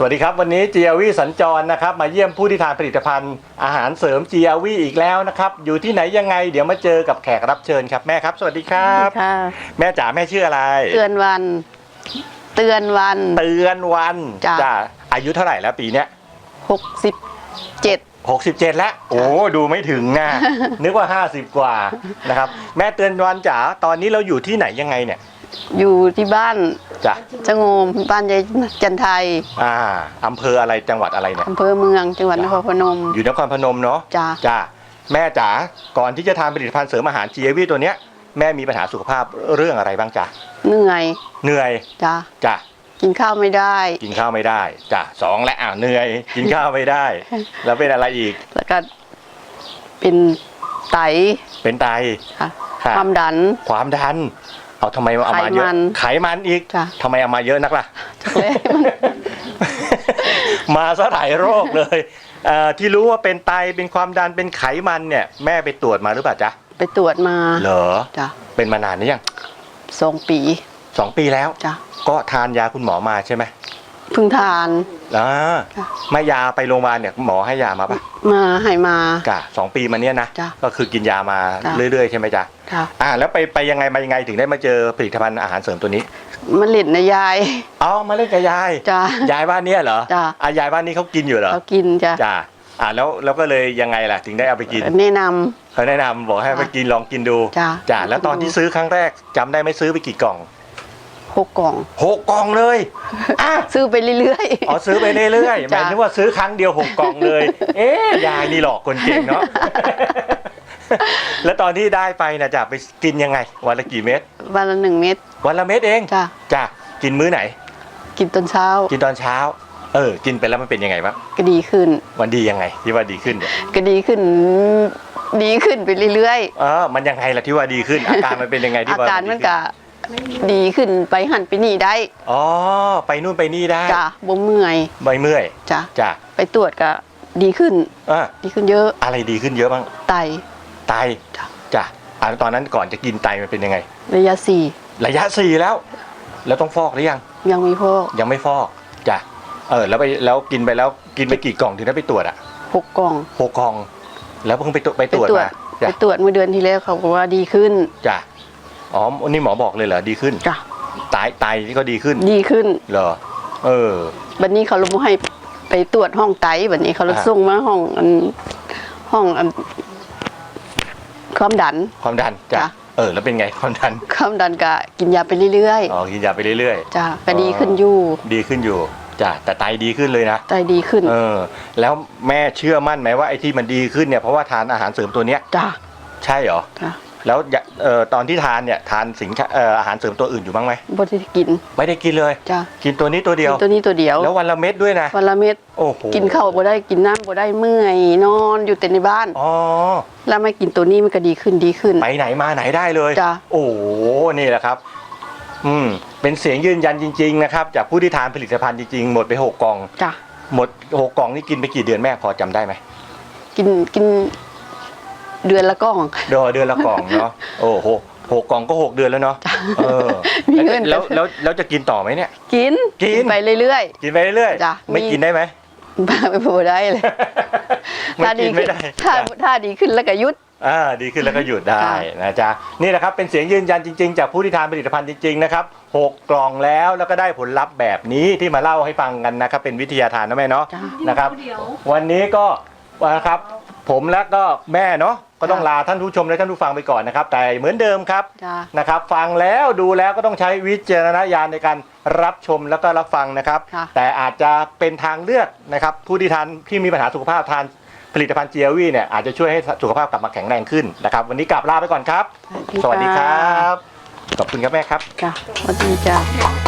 สวัสดีครับ วันนี้ GLV สัญจรนะครับ มาเยี่ยมผู้ที่ทานผลิตภัณฑ์อาหารเสริม GLV อีกแล้วนะครับ อยู่ที่ไหนยังไง เดี๋ยวมาเจอกับแขกรับเชิญครับแม่ครับ สวัสดีครับ ค่ะ แม่จ๋าแม่ชื่ออะไร เตือนวัน เตือนวัน เตือนวันจ้ะอายุเท่าไหร่แล้วปีเนี้ยหกสิบเจ็ด 67 แล้ว โอ้ดูไม่ถึงนะ นึกว่า 50 กว่านะครับ แม่เตือนวันจ๋าตอนนี้เราอยู่ที่ไหนยังไงเนี่ย อยู่ที่บ้าน จ้ะชะโงมบ้านยายจันไทยอ่าอำเภออะไรจังหวัดอะไรเนี่ยอำเภอเมืองจังหวัดนครพนม อยู่นครพนมเนาะจ้ะจ้าแม่จ๋าก่อนที่จะทานผลิตภัณฑ์เสริมอาหาร GAV ตัวเนี้ยแม่มีปัญหาสุขภาพเรื่องอะไรบ้างจ๊ะเหนื่อยเหนื่อยจ้ะจ้ะกินข้าวไม่ได้ กินข้าวไม่ได้จ้ะสองและอ่าวเหนื่อย กินข้าวไม่ได้ แล้วเป็นอะไรอีก แล้วก็เป็นไต เป็นไตค่ะค่ะความดัน ความดัน เอาทำไมเอามาเยไขมัอะนไขมันอีกจ้ะ ทำไมเอามาเยอะนักล่ะจักเลยมัน มาซะหลายโรคเลยเอ่อที่รู้ว่าเป็นไตเป็นความดันเป็นไขมันเนี่ย แม่ไปตรวจมาหรือเปล่าจ๊ะไปตรวจมาเหรอจ้ะเป็นมานานหรือยังสองปีสองปีแล้ว จ้ะก็ทานยาคุณหมอมาใช่ไหม เพิ่งทาน อ่าจ้ะแม่ยาไปโรงพยาบาลเนี่ยหมอให้ยามาปะมาให้มา กะสองปีมาเนี้ยนะ จ้ะก็คือกินยามาจ้ะ เรื่อยๆใช่ไหมจ๊ะ ค่ะอ่า แล้วไปไปยังไงมายังไงถึงได้มาเจอผลิตภัณฑ์อาหารเสริมตัวนี้มันเล่นนะยาย อ๋อ มาเล่นกับยาย จ้ะยายบ้านเนี้ยเหรอจ้ะ อะยายบ้านนี้เขากินอยู่เหรอ เขากินจ้ะจ้ะ อ่าแล้วแล้วก็เลยยังไงล่ะ ถึงได้เอาไปกิน แนะนำ เขาแนะนำบอกให้ไปกินลองกินดูจ้ะ จ้ะแล้วตอนที่ซื้อครั้งแรกจำได้ไหมซื้อไปกี่กล่อง หกกล่องหกกล่องเลยอะซื้อไปเรื่อยอ๋อซื้อไปเรื่อยๆหจ้ะมายถึงว่าซื้อครั้งเดียวหกกล่องเลย เอ๊ะยายนี่หลอกคนเก่งเนาะแล้วตอนที่ได้ไปนะจะไปกินยังไง วันละกี่เม็ดๆวันละหนึ่งเม็ดวันละเม็ดเองจ้ะจ้ะกินมื้อไหน กินตอนเช้า กินตอนเช้า เออ กินไปแล้วมันเป็นยังไงบ้างก็ดีขึ้น วันดียังไง ที่ว่าดีขึ้นเนี่ยก็ดีขึ้น ดีขึ้นไปเรื่อยเออมันยังไงล่ะที่ว่าดีขึ้น อาการมันเป็นยังไงๆที่อาว่าการมันดีขึ้ก็ ดีขึ้นไปหันไปนี่ได้อ๋อไปนู่นไปนี่ได้จ้ะบ่เมื่อยไม่เมื่อยจ้ะจ้ะไปตรวจก็ดีขึ้นอะดีขึ้นเยอะ อะไรดีขึ้นเยอะบ้างไตไตจ้ะจ้ะอะตอนนั้นก่อนจะกินไตมันเป็นยังไง ระยะสี่ระยะสี่แล้ว แล้วต้องฟอกหรือยัง ยังมีพวกยังไม่ฟอกจ้ะเออแล้วไปแล้วกินไปแล้วกินไปกี่กล่องถึงได้ไปตรวจอะหกกล่องหกกล่อง แล้วเพิ่งไปตรวจไปไปตรวจตรวจมาไปจ้ะตรวจเมื่อเดือนที่แล้วเขาบอกว่าดีขึ้นจ้ะ อ๋อนี่หมอบอกเลยเหรอ ดีขึ้น จ้ะไตไตนี่ก็ดีขึ้น ดีขึ้นเหรอ เออ บัดนี้เขาลงให้ไปตรวจห้องไตบัดนี้เขาเลยอ่าส่งมาห้องอันห้องอันความดัน ความดันจ้ะ จ้ะ เออ แล้วเป็นไงความดัน ความดันก็กินยาไปเรื่อยอ๋อ กินยาไปเรื่อยๆจ้ะก็ดีขึ้นอยู่ๆ ดีขึ้นอยู่ จ้ะ แต่ไตดีขึ้นเลยนะ ไตดีขึ้นเออ แล้วแม่เชื่อมั่นไหมว่าไอ้ที่มันดีขึ้นเนี่ย เพราะว่าทานอาหารเสริมตัวเนี้ย จ้ะใช่เหรอ จ้ะ แล้วอย่าเอ่อตอนที่ทานเนี่ยทานสินค้าเอ่ออาหารเสริมตัวอื่นอยู่บ้างไหมบ่ได้กินไม่ได้กินเลย จ้ะกินตัวนี้ตัวเดียวกินตัวนี้ตัวเดียวแล้ววันละเม็ดด้วยนะ วันละเม็ดโอ้โหกินข้าวบ่ได้กินน้ำบ่ได้เมื่อยนอนอยู่แต่ในบ้าน อ๋อ แล้วไม่กินตัวนี้มันก็ดีขึ้นดีขึ้น ไปไหนมาไหนได้เลย จ้ะ โอ้โห นี่แหละครับ อืม เป็นเสียงยืนยันจริงๆนะครับ จากผู้ที่ทานผลิตภัณฑ์จริงๆ หมดไปหกกล่อง จ้ะหมดหกกล่องนี่กินไปกี่เดือนแม่พอจำได้ไหม กินกิน เดือนละก้อง เดือนเดือนละกล่องเนาะโอ้โหหกกล่องก็หกเดือนแล้วเนาะเออมีเงิน แล้วแล้วแล้วจะกินต่อไหมเนี่ย กินกิน ไปเรื่อย กินไปเรื่อยจ้ะไม่มี กินได้ไหม ๆบ้าไปบ่ได้เลย ไม่ถ้ากิดีนขึ้ไม่นได้ถ้าจ้ะ ถ้าดีขึ้นแล้วก็หยุด อ่าดีขึ้นแล้วก็หยุดได้ค่ะนะจ๊ะนี่แหละครับเป็นเสียงยืนยันจริง ๆ จากผู้ที่ทานผลิตภัณฑ์จริงๆนะครับหกกล่องแล้วแล้วก็ได้ผลลัพธ์แบบนี้ที่มาเล่าให้ฟังกันนะครับเป็นวิทยาทานนะแม่เนาะจ้ะ นะครับ วันนี้ก็นะครับผมและก็แม่เนาะ ก็ต้องลาท่านผู้ชมและท่านผู้ฟังไปก่อนนะครับ แต่เหมือนเดิมครับจ้ะ นะครับ ฟังแล้วดูแล้วก็ต้องใช้วิจารณญาณในการรับชมแล้วก็รับฟังนะครับ ค่ะแต่อาจจะเป็นทางเลือกนะครับ ผู้ที่ทานที่มีปัญหาสุขภาพทานผลิตภัณฑ์เจียวีเนี่ยอาจจะช่วยให้สุขภาพกลับมาแข็งแรงขึ้นนะครับ วันนี้กลับลาไปก่อนครับ สวัสดีครับ ขอบคุณครับแม่ครับ จ้ะสวัสดีจ้ะ